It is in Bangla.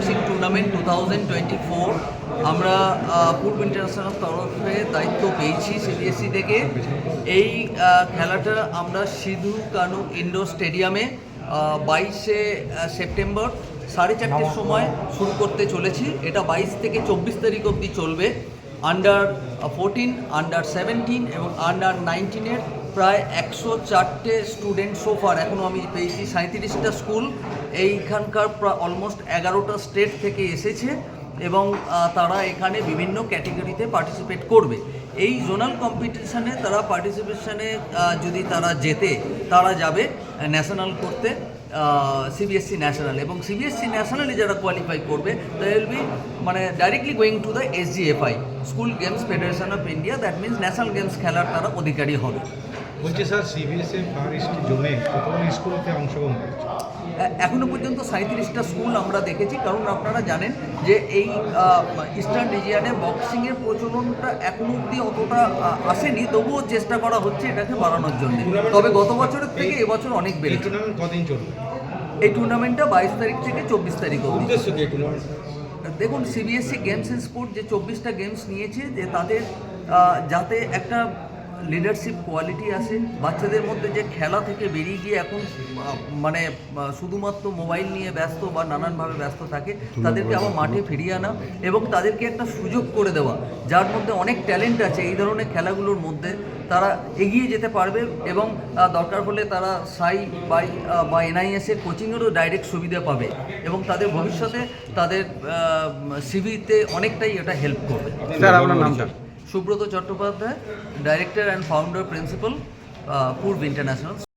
Boxing tournament two thousand twenty four আমরা পূর্ব ইন্টারন্যাশনাল তরফে দায়িত্ব পেয়েছি সিবিএসসি থেকে। এই খেলাটা আমরা সিধু কানু ইন্ডোর স্টেডিয়ামে বাইশে সেপ্টেম্বর সাড়ে চারটের সময় শুরু করতে চলেছি। এটা বাইশ থেকে চব্বিশ তারিখ অবধি চলবে। আন্ডার ফোরটিন আন্ডার সেভেন্টিন এবং আন্ডার নাইনটিনের প্রায় একশো চারটে স্টুডেন্ট সোফার এখনও আমি পেয়েছি। সাঁত্রিশটা স্কুল এইখানকার প্রায় অলমোস্ট এগারোটা স্টেট থেকে এসেছে এবং তারা এখানে বিভিন্ন ক্যাটেগরিতে পার্টিসিপেট করবে। এই জোনাল কম্পিটিশানে তারা পার্টিসিপেশানে যদি তারা জেতে, তারা যাবে ন্যাশনাল করতে। সিবিএসসি ন্যাশনাল এবং সিবিএসসি ন্যাশনালি যারা কোয়ালিফাই করবে উইল বি মানে directly going to the SGFI school games federation of India that means national games খেলার তারা অধিকারী হবে। বলছি স্যার সিবিএসএ ফার ইস্ট জোনে অংশগ্রহণ এখনও পর্যন্ত সাঁত্রিশটা স্কুল আমরা দেখেছি। কারণ আপনারা জানেন যে এই ইস্টার্ন রিজিয়ানে বক্সিংয়ের প্রচলনটা এখনও অবধি অতটা আসেনি। তবুও চেষ্টা করা হচ্ছে এটাকে বাড়ানোর জন্য। তবে গত বছরের থেকে এবছর অনেক বেড়েছে। কদিন চলবে? এই টুর্নামেন্টটা বাইশ তারিখ থেকে চব্বিশ তারিখ অবধি। দেখুন সিবিএসসি গেমস অ্যান্ড স্পোর্ট যে চব্বিশটা গেমস নিয়েছে যে তাদের যাতে একটা লিডারশিপ কোয়ালিটি আসে বাচ্চাদের মধ্যে যে খেলা থেকে বেরিয়ে গিয়ে এখন মানে শুধুমাত্র মোবাইল নিয়ে ব্যস্ত বা নানানভাবে ব্যস্ত থাকে তাদেরকে আবার মাঠে ফিরিয়ে আনা এবং তাদেরকে একটা সুযোগ করে দেওয়া যার মধ্যে অনেক ট্যালেন্ট আছে এই ধরনের খেলাগুলোর মধ্যে। তারা এগিয়ে যেতে পারবে এবং দরকার হলে তারা সাই বাই বা এনআইএসের কোচিংয়েরও ডাইরেক্ট সুবিধা পাবে এবং তাদের ভবিষ্যতে তাদের সিভিতে অনেকটাই এটা হেল্প করবে। স্যার আপনার নামটা? Subrata Chattopadhyay director and founder principal Purba International